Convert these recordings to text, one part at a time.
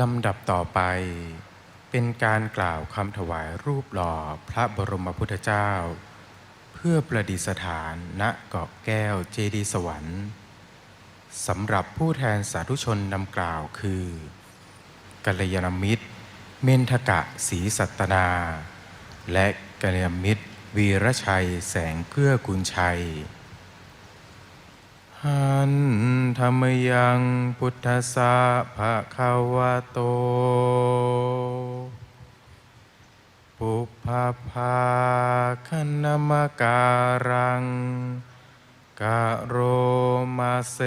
ลำดับต่อไป เป็นการกล่าวคำถวายรูปหล่อพระบรมพุทธเจ้า เพื่อประดิษฐานณเกาะแก้วเจดีสวรรค์สำหรับผู้แทนสาธุชนนำกล่าวคือกัลยาณมิตร เมนทกะศรีสัตนา และกัลยาณมิตร วีรชัยแสงเกื้อกุลชัย หันธรรมยังพุทธสาภะคะวะโต ปุพพาภาคณมการังกะโรมาเซ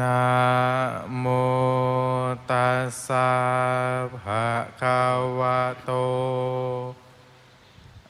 นะโมตัสสะภะคะวะโต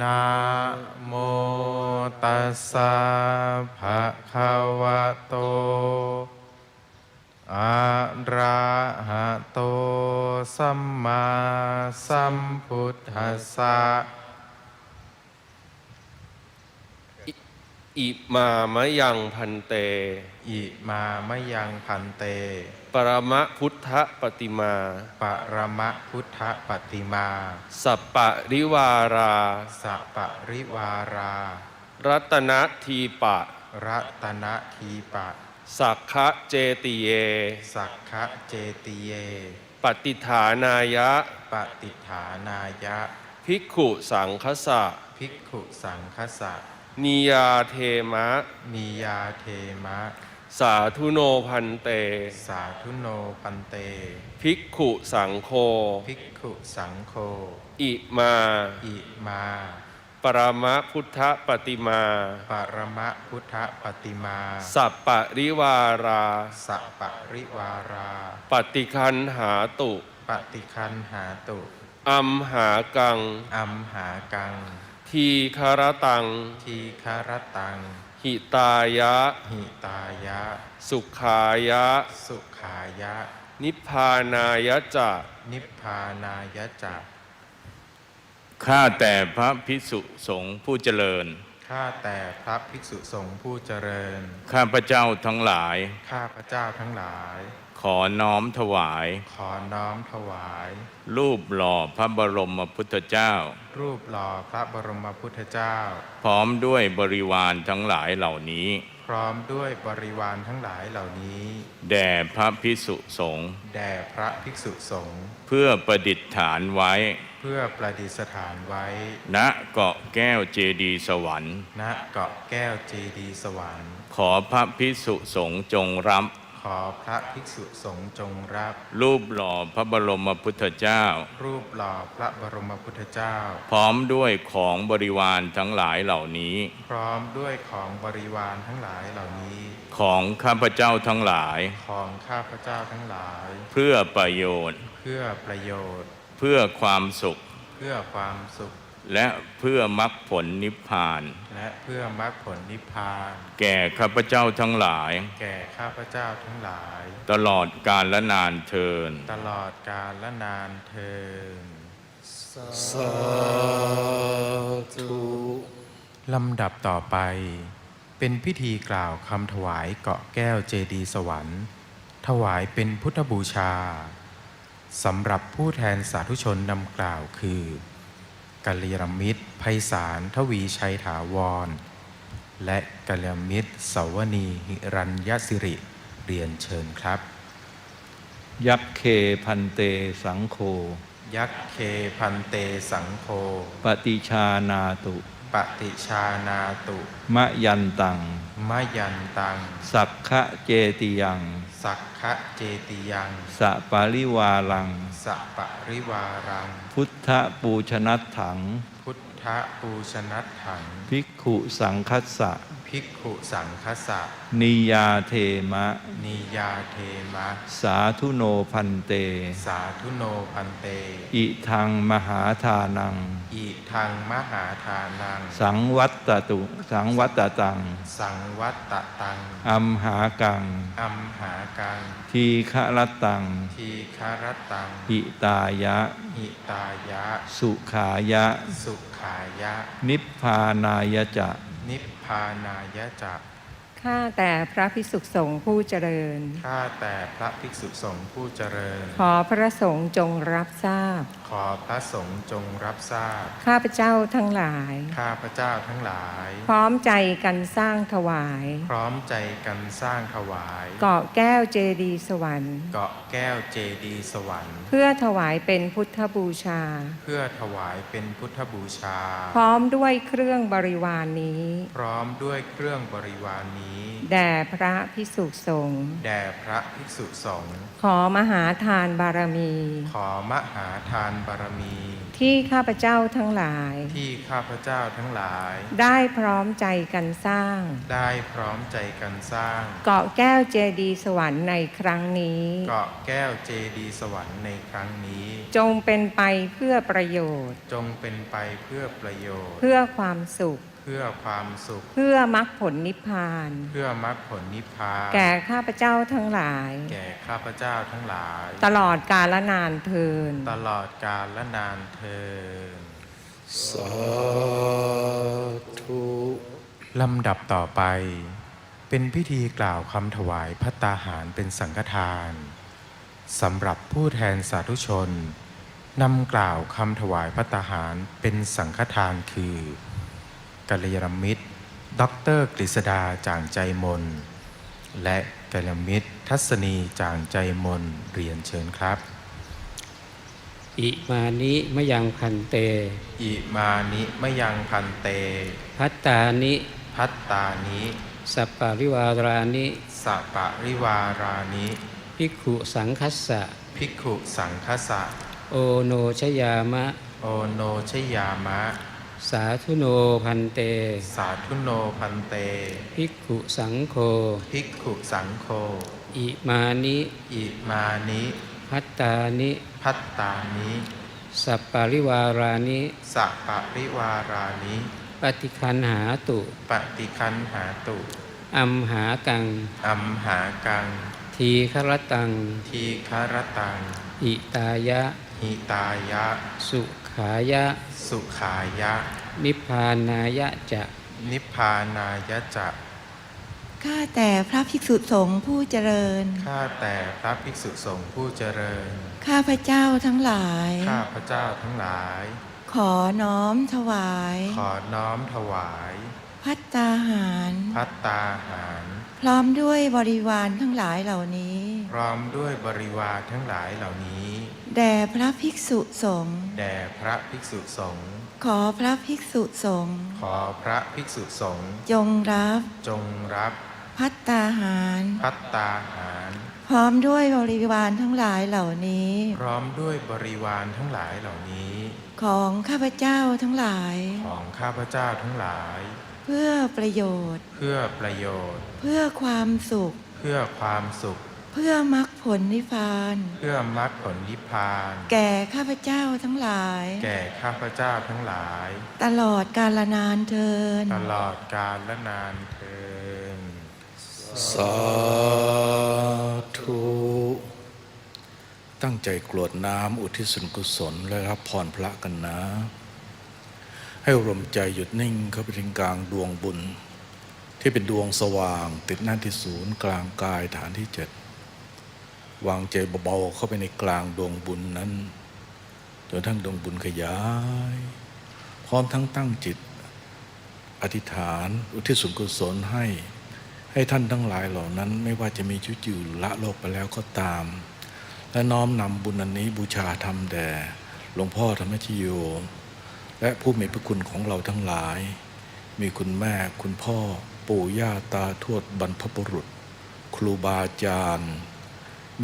นะโมตัสสะภะคะวะโต อะระหะโต สัมมาสัมพุทธัสสะ อิมามะยังพันเต อิมามะยังพันเต ปรมะพุทธปฏิมา ปรมะพุทธปฏิมา สัปปะริวารา สัปริวารา รัตนทีปะ รัตนทีปะ สักขะเจติเย สักขะเจติเย ปฏิฐานายะ ปฏิฐานายะ ภิกขุสังคสะ ภิกขุสังคสะ นิยาเทมะ นิยาเทมะ สาธุโนพันเต สาธุโนปันเต ภิกขุสังโฆภิกขุสังโฆ อิมา อิมา ปรมะพุทธปฏิมา ปรมะพุทธปฏิมา สัปปะริวารา สัปริวารา ปฏิคันหาตุปฏิคันหาตุอัมหากัง อัมหากัง ทีคารตัง ทีคารตัง หิตายะ หิตายะ สุขายะ สุขายะ นิพพานายะจะนิพพานายะจักข้าแต่พระภิกษุสงฆ์ผู้เจริญ ข้าแต่พระภิกษุสงฆ์ผู้เจริญ ข้าพระเจ้าทั้งหลาย ข้าพระเจ้าทั้งหลาย ขอน้อมถวาย ขอน้อมถวาย รูปหล่อพระบรมพุทธเจ้า รูปหล่อพระบรมพุทธเจ้า พร้อมด้วยบริวารทั้งหลายเหล่านี้ พร้อมด้วยบริวารทั้งหลายเหล่านี้ แด่พระภิกษุสงฆ์แด่พระภิกษุสงฆ์เพื่อประดิษฐานไว้ เพื่อประดิษฐานไว้ ณเกาะแก้วเจดีย์สวรรค์ ณเกาะแก้วเจดีย์สวรรค์ ขอพระภิกษุสงฆ์จงรับข อพระภิกษุสงฆ์จงรับ รูปหล่อพระบรมพุทธเจ้า รูปหล่อพระบรมพุทธเจ้า พร้อมด้วยของบริวารทั้งหลายเหล่านี้ พร้อมด้วยของบริวารทั้งหลายเหล่านี้ ของข้าพเจ้าทั้งหลาย ของข้าพเจ้าทั้งหลาย เพื่อประโยชน์ เพื่อประโยชน์ เพื่อความสุข เพื่อความสุข และเพื่อมรรคผลนิพพาน และเพื่อมรรคผลนิพพาน แก่ข้าพเจ้าทั้งหลาย แก่ข้าพเจ้าทั้งหลาย ตลอดกาลและนานเทิน ตลอดกาลและนานเทินสาธุลำดับต่อไป เป็นพิธีกล่าวคำถวายเกาะแก้วเจดีย์สวรรค์ ถวายเป็นพุทธบูชาสำหรับผู้แทนสาธุชนนำกล่าวคือ กัลยาณมิตรไพศาลทวีชัยถาวร และกัลยาณมิตรสวนีหิรัญยสิริเรียนเชิญครับ ยักษ์เคพันเตสังโฆยักษ์เคพันเตสังโฆปฏิชานาตุปฏิชานาตุมะยันตังมะยันตัง สักขะเจติยัง สักขะเจติยัง สะปาริวาลัง สัปริวารัง พุทธปูชนัตถัง พุท ธปูชนัตถัง ภิกขุสังคัสสะ ภิกขุสังคสะ นิยาเทมะ นิยาเทมะ สาธุโนพันเต สาธุโนพันเต อิทังมหาทานัง อิทางมหาทานัง สังวัตตตุ สังวัตตตัง สังวัตตตัง อัมหากัง อัมหากัง ทีฆรตัง ทีคารตัง หิตายะ หิตายะ สุขายะ สุขายะ นิพพานายจะ นิพพานายะจักข้าแต่พระพิสุสงฆ์ผู้เจริญ ข้าแต่พระภิกษุสงฆ์ผู้เจริญ ขอพระสงฆ์จงรับทราบขอพระสงฆ์จงรับทราบ ข้าพเจ้าทั้งหลาย ข้าพระเจ้าทั้งหลาย พร้อมใจกันสร้างถวาย พร้อมใจกันสร้างถวาย เกาะแก้วเจดีย์สวรรค์ เกาะแก้วเจดีย์สวรรค์ เพื่อถวายเป็นพุทธบูชา เพื่อถวายเป็นพุทธบูชา พร้อมด้วยเครื่องบริวารนนี้ พร้อมด้วยเครื่องบริวารนนี้ แด่พระพิสุสงฆ์ แด่พระภิกษุสงฆ์ ขอมหาทานบารมี ขอมหาทานบารมี ที่ข้าพเจ้าทั้งหลาย ที่ข้าพเจ้าทั้งหลาย ได้พร้อมใจกันสร้าง ได้พร้อมใจกันสร้าง เกาะแก้วเจดีย์สวรรค์ในครั้งนี้ เกาะแก้วเจดีย์สวรรค์ในครั้งนี้ จงเป็นไปเพื่อประโยชน์ จงเป็นไปเพื่อประโยชน์ เพื่อความสุข เพื่อความสุข เพื่อมรรคผลนิพพาน เพื่อมรรคผลนิพพาน แก่ข้าพเจ้าทั้งหลาย แก่ข้าพเจ้าทั้งหลาย ตลอดกาลนานเทิน ตลอดกาลและนานเทินสาธุลำดับต่อไป เป็นพิธีกล่าวคำถวายพัตตาหารเป็นสังฆทานสำหรับผู้แทนสาธุชนนำกล่าวคำถวายพัตตาหารเป็นสังฆทานคือ กัลยาณมิตรด็อกเตอร์กฤษดาจางใจมน และกัลยาณมิตรทัศนีจางใจมนเรียนเชิญครับ อิมานิมะยังพันเต อิมานิมะยังพันเต พัตตานิ พัตตานิสัปปาริวารานิสัปะริวารานิภิกขุสังคัสสะภิกขุสังคสะโอโนชยามะ โอโนชยามะ สาธุโนพันเต สาธุโนพันเต ภิกขุสังโฆ ภิกขุสังโฆ อิมานิ อิมานิ พัตตานิ พัตตานิ สัปปาริวารานิสัปะริวารานิ ปฏิคันหาตุ ปฏิคันหาตุอัมหากัง อัมหากัง ทีครตัง ทีคารตัง อิตายะ หิตายะ สุขายะ สุขายะ นิพพานายะจะ นิพพานายะจะ ข้าแต่พระภิกษุสงฆ์ผู้เจริญ ข้าแต่พระภิกษุสงฆ์ผู้เจริญ ข้าพระเจ้าทั้งหลาย ข้าพระเจ้าทั้งหลาย ขอน้อมถวาย ขอน้อมถวาย พัตตาหาร พัตตาหาร พร้อมด้วยบริวารทั้งหลายเหล่านี้ พร้อมด้วยบริวารทั้งหลายเหล่านี้ แด่พระภิกษุสงฆ์แด่พระภิกษุสงฆ์ขอพระภิกษุสงฆ์ขอพระภิกษุสงฆ์จงรับจงรับพัตตาหารพัตตาหาร พร้อมด้วยบริวารทั้งหลายเหล่านี้ พร้อมด้วยบริวารทั้งหลายเหล่านี้ ของข้าพเจ้าทั้งหลาย ของข้าพเจ้าทั้งหลาย เพื่อประโยชน์ เพื่อประโยชน์ เพื่อความสุข เพื่อความสุข เพื่อมรรคผลนิพพาน เพื่อมรรคผลนิพพาน แก่ข้าพเจ้าทั้งหลาย แก่ข้าพเจ้าทั้งหลาย ตลอดกาลนานเทิน ตลอดกาลและนานเทินสาธุตั้งใจกรวดน้ำอุทิศส่วนกุศลและรับพรพระกันนะ ให้ลมใจหยุดนิ่งเข้าไปถึงกลางดวงบุญ ที่เป็นดวงสว่างติดหน้าที่ศูนย์กลางกายฐานที่เจ็ด วางใจเบาๆเข้าไปในกลางดวงบุญนั้นจนทั้งดวงบุญขยาย พร้อมทั้งตั้งจิต อธิษฐาน อุทิศส่วนกุศลให้ ให้ท่านทั้งหลายเหล่านั้น ไม่ว่าจะมีชีวิตอยู่ละโลกไปแล้วก็ตาม และน้อมนำบุญอันนี้บูชาธรรมแด่หลวงพ่อธรรมชโย และผู้มีพระคุณของเราทั้งหลาย มีคุณแม่คุณพ่อ ปู่ย่าตาทวดบรรพบุรุษ ครูบาอาจารย์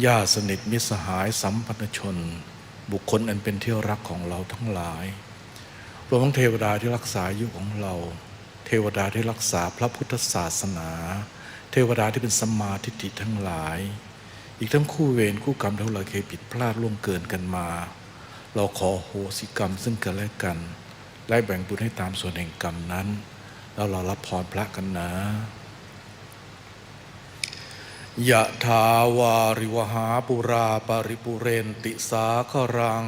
ญาติสนิทมิสหายสัมพันธชน บุคคลอันเป็นที่รักของเราทั้งหลาย รวมทั้งเทวดาที่รักษาอายุของเรา เทวดาที่รักษาพระพุทธศาสนา เทวดาที่เป็นสัมมาทิฏฐิทั้งหลาย อีกทั้งคู่เวรคู่กรรมที่เราเคยผิดพลาดล่วงเกินกันมา เราขอโหสิกรรมซึ่งกันและกัน และแบ่งบุญให้ตามส่วนแห่งกรรมนั้น แล้วเรารับพรพระกันนะ ยะถาวาริวหาปุราปาริปุเรนติสาครัง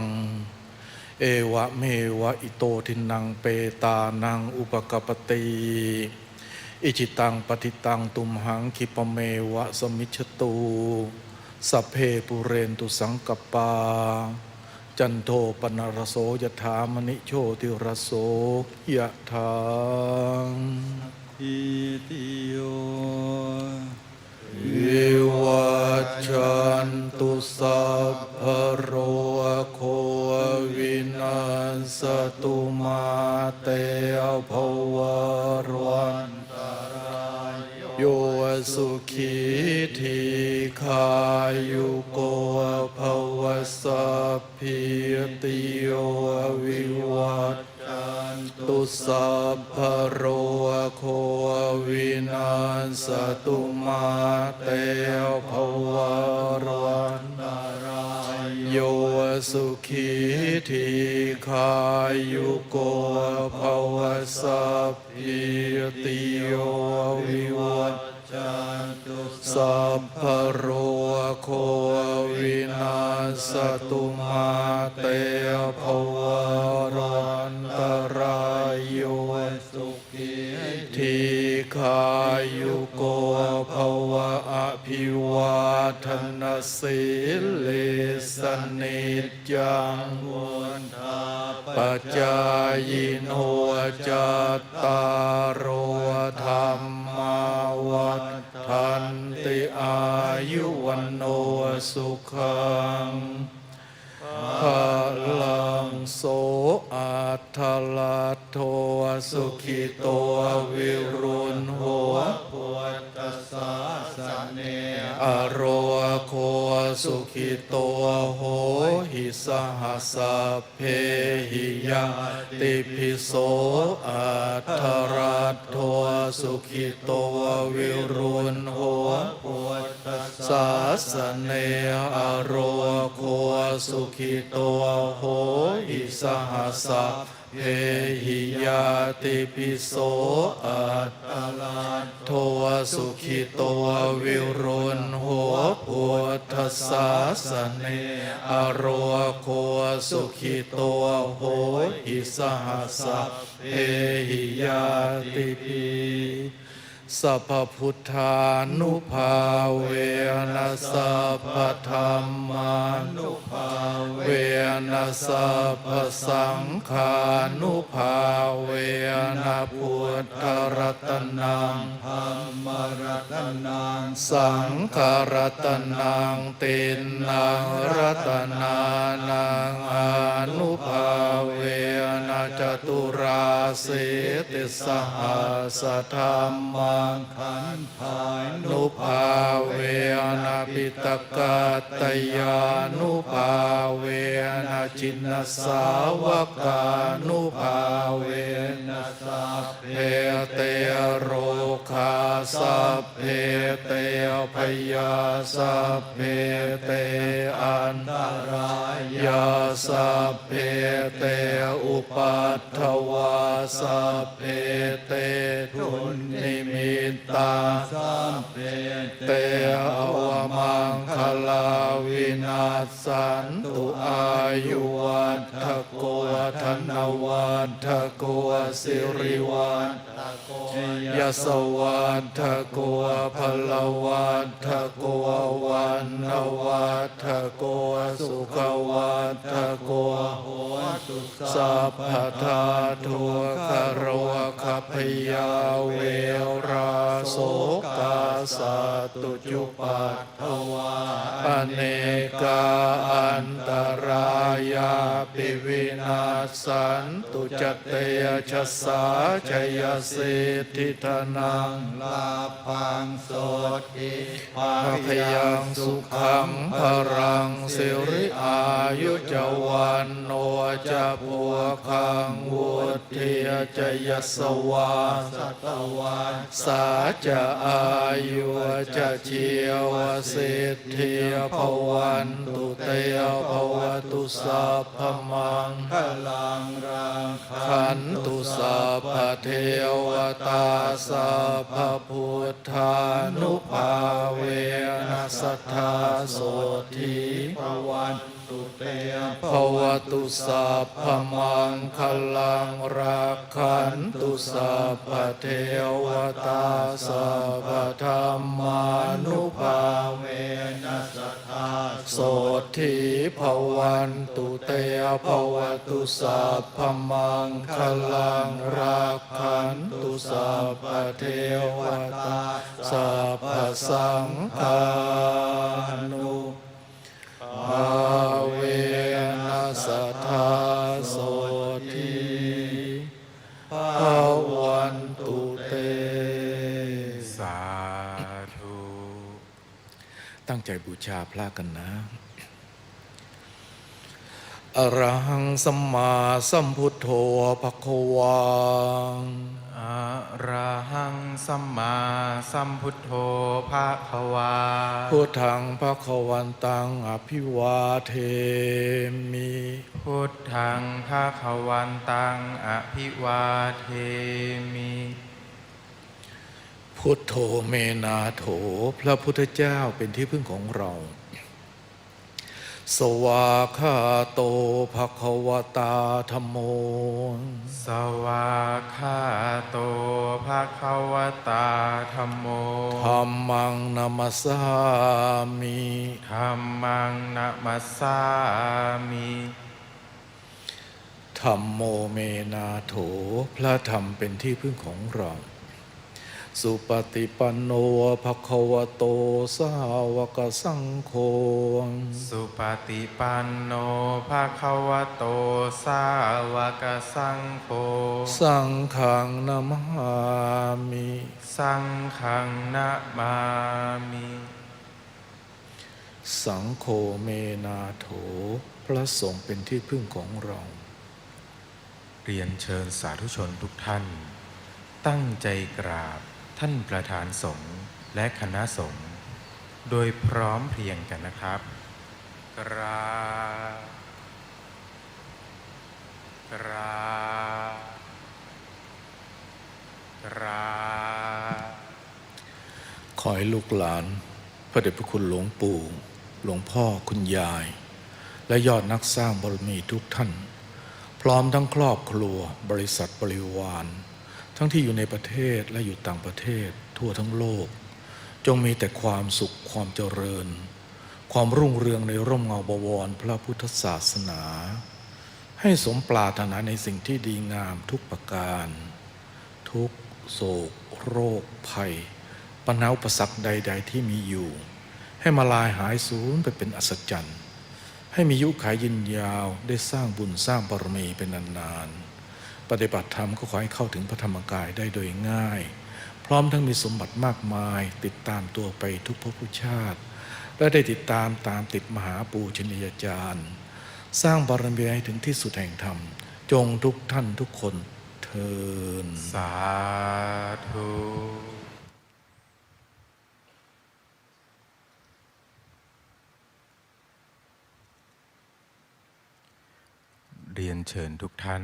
เอวะเมวะอิโตทินังเปตานังอุปกปปติอิจิตังปฏิตังตุมหังคิปเมวะสมิชตูสัพเพปุเรนตุสังกปปาจันโทปนรโสยถามณิโชติรโสยะถาอิติโย วิวัจจันตุสัพพโร พพิติโยวิวัจจันตุสัพพะโรโควินาสตุมาเตภวรวันตรายโยสุขีทีขายุโกภวะอภิวาทนสิเลสนิจังว ปัจจายโนจตตารโอธรรมาวัฏันติอายุวันโนสุขังพลังโสอัทลัตโทสุขิโตวิรุณโหพุทธสาสเนอโรโคสุขิโตโหห สหัสเพหิยะติพิโสอัทธรัตโทสุขิโตวิรุณโหพุทธสาสเนอโรโคสุขิโตโหอิสหัสะเพหิยาติปิโสอัตตลัตโทสุขิโตวิรุณโหพุทธสาสเนอโรโคสุขิโตโหอิสหัสสเอหิยาติปี สัพพุทธานุภาเวนะสัพพธรรมานุภาเวนะสัพพสังฆานุภาเวนะพุทธรัตนังธรรมรัตนังสังฆรัตนังตินนังรัตนานังอนุภาเวนะ จตุราสิติสหัสธรรมังขันธานุภาเวนะปิตกาตยานุภาเวนะจินนสาวกานุภาเวนะสัพเพเตโรคาสัพเพเตพยาสัพเพเตอันตรายาสัพเพเตอุปัฏทวาสเพเตทุนนิมิตตาสัพเพเตอวมังคลาวินาสันตุอายุวัฏโกธนวัฏโกสิริวัฏ โกยสวัฏโกพลวัฏโกวันนวัฏโกสุขวัฏโกโหตุสัพพทาทุกขโรคพยาเวราโสกาสตุจุปัตถวา อเนกาอันตรายาปิวินาสันตุจเตยชะสาชยสิธิธนังลาพังโสติภาพยังสุขังพรังสิริอายุจวันโนจะปัวคังวุฒิยจยสวาสตวันสาจะอายุจะเชียวสิทธิภวันตุเตยภวตุสัพพมังคลังรังขันตุสัพพเทวตาสัพพพุทธานุภาเวนัสทธาโสติภวัน ตุเตภวตุสัพพมังคลังรักขันตุสัพพเทวตาสัพพธรรมานุภาเวนัสธาโสทีภวันตุเตยภวตุสัพพมังคลังรักขันตุสัพพเทวตาสัพพสังฆานุ ภาเวนัสทธาโสทีภวันตุเต สาธุ ตั้งใจบูชาพระกันนะอรหังสัมมาสัมพุทโธภควา อะระหังสัมมาสัมพุทโธภะคะวา พุทธังภควันตังอภิวาเทมิ พุทธังภะคะวันตังอภิวาเทมิ พุทโธเมนาโถ พระพุทธเจ้าเป็นที่พึ่งของเรา สวาคาโตภควตาธรรมโม สวาคาโตภะคะวตาธัมโมธรรมังนามัสสามิธัมมังนะมัสสามิธรรมโมเมนาโถ พระธรรมเป็นที่พึ่งของเรา สุปฏิปันโนภควโตสาวกสังโฆ สุปฏิปันโนภะคะวะโตสาวกสังโฆ สังขังนามามิ สังฆังนะมามิ สังโฆเมนาโถ พระสงฆ์เป็นที่พึ่งของเรา เรียนเชิญสาธุชนทุกท่าน ตั้งใจกราบ ท่านประธานสงฆ์และคณะสงฆ์โดยพร้อมเพรียงกันนะครับ กราบกรากราขอให้ลูกหลาน พระเดชพระคุณหลวงปู่ หลวงพ่อคุณยาย และยอดนักสร้างบารมีทุกท่าน พร้อมทั้งครอบครัวบริษัทบริวาร ทั้งที่อยู่ในประเทศและอยู่ต่างประเทศทั่วทั้งโลก จงมีแต่ความสุขความเจริญ ความรุ่งเรืองในร่มเงาบวรพระพุทธศาสนา ให้สมปรารถนาในสิ่งที่ดีงามทุกประการ ทุกโศก โรค ภัย ปัญหาอุปสรรคใด ๆ ที่มีอยู่ ให้มาลายหายสูญไปเป็นอัศจรรย์ ให้มียุคขายยินยาวได้สร้างบุญสร้างบารมีเป็นนานๆ ปฏิบัติธรรมก็ขอให้เข้าถึงพระธรรมกายได้โดยง่าย พร้อมทั้งมีสมบัติมากมาย ติดตามตัวไปทุกภพทุกชาติ และได้ติดตามตามติดมหาปูชนียาจารย์ สร้างบารมีให้ถึงที่สุดแห่งธรรม จงทุกท่านทุกคนเทินสาธุเรียนเชิญทุกท่าน